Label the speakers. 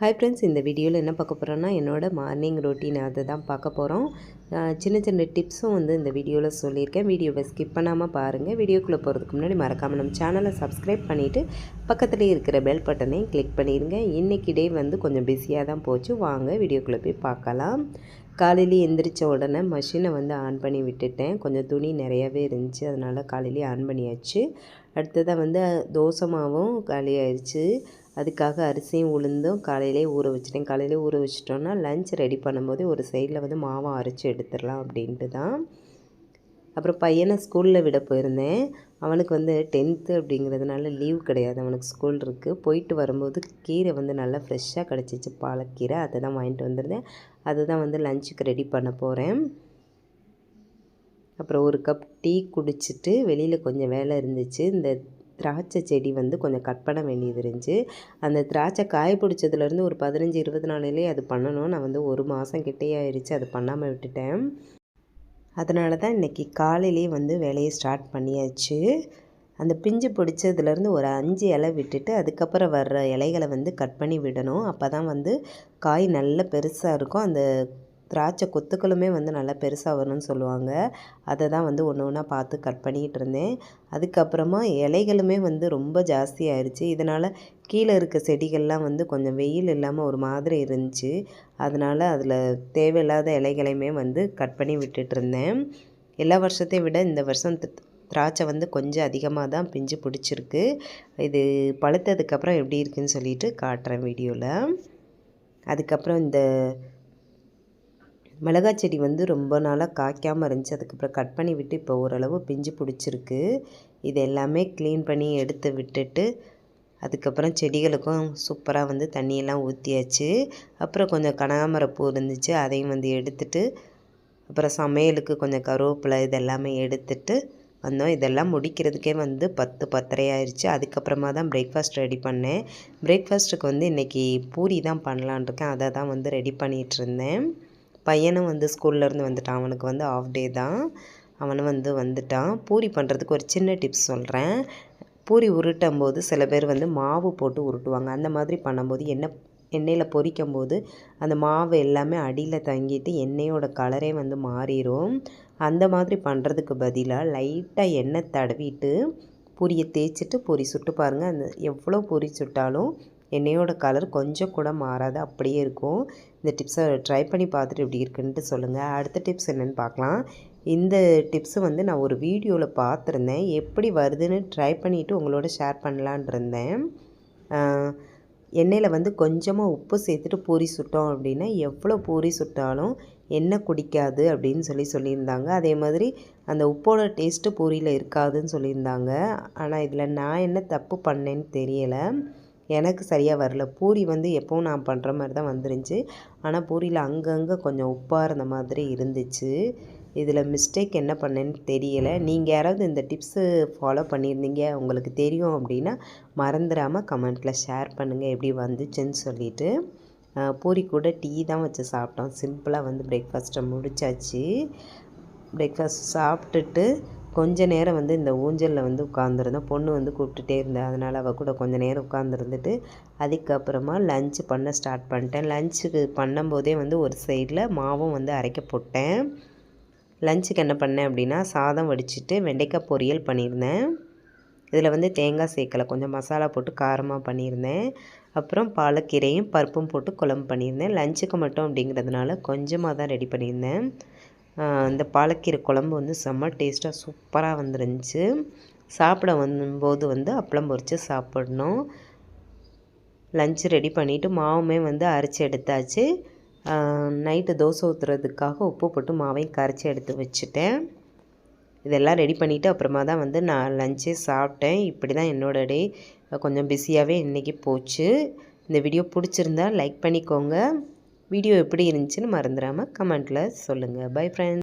Speaker 1: Hi friends இந்த வீடியோவில் என்ன பார்க்க போகிறோன்னா என்னோடய மார்னிங் ரொட்டீன் அதை தான் பார்க்க போகிறோம் சின்ன சின்ன டிப்ஸும் வந்து இந்த வீடியோவில் சொல்லியிருக்கேன். வீடியோவை ஸ்கிப் பண்ணாமல் பாருங்கள் வீடியோக்குள்ளே போகிறதுக்கு முன்னாடி மறக்காமல் நம்ம சேனலை சப்ஸ்கிரைப் பண்ணிவிட்டு பக்கத்துலேயே இருக்கிற பெல் பட்டனையும் கிளிக் பண்ணிடுங்க இன்றைக்கி டே வந்து கொஞ்சம் பிஸியாக தான் போச்சு. வாங்க வீடியோக்குள்ளே போய் பார்க்கலாம். காலையிலேயே எந்திரிச்ச உடனே மஷினை வந்து ஆன் பண்ணி விட்டுட்டேன். கொஞ்சம் துணி நிறையாவே இருந்துச்சு. அதனால் காலையிலேயே ஆன் பண்ணியாச்சு. அடுத்ததாக வந்து தோசை மாவும் காலியாகிடுச்சு அதுக்காக அரிசியும் உளுந்தும் காலையிலே ஊற வச்சிட்டேன். காலையிலே ஊற வச்சிட்டோன்னா லஞ்ச் ரெடி பண்ணும்போது ஒரு சைடில் வந்து மாவை அரைச்சி எடுத்துடலாம் அப்படின்ட்டு தான். அப்புறம் பையனை ஸ்கூலில் விட போயிருந்தேன். அவனுக்கு வந்து டென்த்து அப்படிங்கிறதுனால லீவ் கிடையாது. அவனுக்கு ஸ்கூல் இருக்குது போயிட்டு வரும்போது கீரை வந்து நல்லா ஃப்ரெஷ்ஷாக கிடச்சிச்சு. பாலக்கீரை அதை தான் வாங்கிட்டு வந்திருந்தேன். அதுதான் வந்து லஞ்சுக்கு ரெடி பண்ண போகிறேன் அப்புறம் ஒரு கப் டீ குடிச்சிட்டு வெளியில் கொஞ்சம் வேலை இருந்துச்சு. இந்த திராட்சை செடி வந்து கொஞ்சம் கட் பண்ண வேண்டியது இருந்துச்சு. அந்த திராட்சை காய பிடிச்சதுலேருந்து ஒரு பதினஞ்சு இருபது நாளிலே அது பண்ணணும். நான் வந்து ஒரு மாதம் கிட்டே ஆயிடுச்சு அது பண்ணாமல் விட்டுட்டேன். அதனால தான் இன்றைக்கி காலையிலே வந்து வேலையை ஸ்டார்ட் பண்ணியாச்சு. அந்த பிஞ்சு பிடிச்சதுலேருந்து ஒரு அஞ்சு இலை விட்டுட்டு அதுக்கப்புறம் வர்ற இலைகளை வந்து கட் பண்ணி விடணும். அப்போ தான் வந்து காய் நல்ல பெருசாக இருக்கும். அந்த திராட்சை கொத்துக்களுமே வந்து நல்லா பெருசாக வரணும்னு சொல்லுவாங்க. அதை தான் வந்து ஒன்று ஒன்றா பார்த்து கட் பண்ணிக்கிட்டு இருந்தேன். அதுக்கப்புறமா இலைகளுமே வந்து ரொம்ப ஜாஸ்தியாகிடுச்சு இதனால் கீழே இருக்க செடிகள்லாம் வந்து கொஞ்சம் வெயில் இல்லாமல் ஒரு மாதிரி இருந்துச்சு. அதனால் அதில் தேவையில்லாத இலைகளையுமே வந்து கட் பண்ணி விட்டுட்டு இருந்தேன். எல்லா வருஷத்தையும் விட இந்த வருஷம் திராட்சை வந்து கொஞ்சம் அதிகமாக தான் பிஞ்சு பிடிச்சிருக்கு. இது பழுத்ததுக்கப்புறம் எப்படி இருக்குன்னு சொல்லிட்டு காட்டுறேன் வீடியோவில் அதுக்கப்புறம் இந்த மிளகாய் செடி வந்து ரொம்ப நாளாக காய்க்காமல் இருந்துச்சு. அதுக்கப்புறம் கட் பண்ணி விட்டு இப்போ ஓரளவு பிஞ்சு பிடிச்சிருக்கு. இது எல்லாமே க்ளீன் பண்ணி எடுத்து விட்டுட்டு அதுக்கப்புறம் செடிகளுக்கும் சூப்பராக வந்து தண்ணியெல்லாம் ஊற்றியாச்சு அப்புறம் கொஞ்சம் கனகாமரப்பூ இருந்துச்சு அதையும் வந்து எடுத்துட்டு அப்புறம் சமையலுக்கு கொஞ்சம் கருவேப்பிலை இதெல்லாமே எடுத்துட்டு வந்தோம். இதெல்லாம் முடிக்கிறதுக்கே வந்து பத்து பத்தரை ஆயிடுச்சு அதுக்கப்புறமா தான் பிரேக்ஃபாஸ்ட் ரெடி பண்ணேன். பிரேக்ஃபாஸ்ட்டுக்கு வந்து இன்றைக்கி பூரி தான் பண்ணலான் இருக்கேன். அதை தான் வந்து ரெடி பண்ணிகிட்ருந்தேன் பையனும் வந்து ஸ்கூல்லேருந்து வந்துட்டான். அவனுக்கு வந்து ஆஃப் டே தான். அவனும் வந்து வந்துட்டான். பூரி பண்ணுறதுக்கு ஒரு சின்ன டிப்ஸ் சொல்கிறேன் பூரி உருட்டும் போது சில பேர் வந்து மாவு போட்டு உருட்டுவாங்க. அந்த மாதிரி பண்ணும்போது எண்ணெய் எண்ணெயில் பொரிக்கும் போது அந்த மாவு எல்லாமே அடியில் தங்கிட்டு எண்ணெயோட கலரே வந்து மாறிடும் அந்த மாதிரி பண்ணுறதுக்கு பதிலாக லைட்டாக எண்ணெய் தடவிட்டு பூரியை தேய்ச்சிட்டு பொரி சுட்டு பாருங்கள் அந்த எவ்வளோ பொரி சுட்டாலும் எண்ணெயோட கலர் கொஞ்சம் கூட மாறாது அப்படியே இருக்கும். இந்த டிப்ஸை ட்ரை பண்ணி பார்த்துட்டு எப்படி இருக்குன்ட்டு சொல்லுங்கள் அடுத்த டிப்ஸ் என்னென்னு பார்க்கலாம். இந்த டிப்ஸு வந்து நான் ஒரு வீடியோவில் பார்த்துருந்தேன். எப்படி வருதுன்னு ட்ரை பண்ணிவிட்டு உங்களோட ஷேர் பண்ணலான் இருந்தேன். எண்ணெயில் வந்து கொஞ்சமாக உப்பு சேர்த்துட்டு பூரி சுட்டோம் அப்படின்னா எவ்வளோ பூரி சுட்டாலும் எண்ணெய் குடிக்காது அப்படின்னு சொல்லி சொல்லியிருந்தாங்க. அதே மாதிரி அந்த உப்போட டேஸ்ட்டு பூரியில் இருக்காதுன்னு சொல்லியிருந்தாங்க. ஆனால் இதில் நான் என்ன தப்பு பண்ணேன்னு தெரியலை. எனக்கு சரியாக வரல. பூரி வந்து எப்போவும் நான் பண்ணுற மாதிரி தான் வந்துருந்துச்சு. ஆனால் பூரியில் அங்கங்கே கொஞ்சம் உப்பாக இருந்த மாதிரி இருந்துச்சு. இதில் மிஸ்டேக் என்ன பண்ணேன்னு தெரியலை. நீங்கள் யாராவது இந்த டிப்ஸு ஃபாலோ பண்ணியிருந்தீங்க உங்களுக்கு தெரியும் அப்படின்னா மறந்துடாமல் கமெண்ட்டில் ஷேர் பண்ணுங்கள் எப்படி வந்துச்சுன்னு சொல்லிவிட்டு பூரி கூட டீ தான் வச்சு சாப்பிட்டோம். சிம்பிளாக வந்து பிரேக்ஃபாஸ்ட்டை முடிச்சாச்சு. பிரேக்ஃபாஸ்ட் சாப்பிட்டுட்டு கொஞ்ச நேரம் வந்து இந்த ஊஞ்சலில் வந்து உட்காந்துருந்தேன் பொண்ணு வந்து கூப்பிட்டுட்டே இருந்தேன் அதனால் அவள் கூட கொஞ்சம் நேரம் உட்காந்துருந்துட்டு அதுக்கப்புறமா லஞ்சு பண்ண ஸ்டார்ட் பண்ணிட்டேன். லஞ்சுக்கு பண்ணும்போதே வந்து ஒரு சைடில் மாவும் வந்து அரைக்க போட்டேன். லஞ்சுக்கு என்ன பண்ணேன் அப்படின்னா சாதம் வடிச்சிட்டு வெண்டைக்காய் பொரியல் பண்ணியிருந்தேன். இதில் வந்து தேங்காய் சேர்க்கலை கொஞ்சம் மசாலா போட்டு காரமாக பண்ணியிருந்தேன். அப்புறம் பாலக்கீரையும் பருப்பும் போட்டு குழம்பு பண்ணியிருந்தேன். லஞ்சுக்கு மட்டும் அப்படிங்கிறதுனால கொஞ்சமாக தான் ரெடி பண்ணியிருந்தேன். இந்த பாலக்கீரை குழம்பு வந்து செம்ம டேஸ்ட்டாக சூப்பராக வந்துருந்துச்சு. சாப்பிட வரும்போது வந்து அப்பளம் பொறிச்சு சாப்பிடணும். லஞ்ச் ரெடி பண்ணிவிட்டு மாவுமே வந்து அரைச்சி எடுத்தாச்சு. நைட்டு தோசை ஊற்றுறதுக்காக உப்பு போட்டு மாவையும் கரைச்சி எடுத்து வச்சுட்டேன். இதெல்லாம் ரெடி பண்ணிவிட்டு அப்புறமா தான் வந்து நான் லஞ்சே சாப்பிட்டேன். இப்படி தான் என்னோடய டே கொஞ்சம் பிஸியாகவே இன்றைக்கி போச்சு. இந்த வீடியோ பிடிச்சிருந்தா லைக் பண்ணிக்கோங்க. வீடியோ எப்படி இருந்துச்சுன்னு மறந்துடாமல் கமெண்ட்டில் சொல்லுங்கள் பை ஃப்ரெண்ட்ஸ்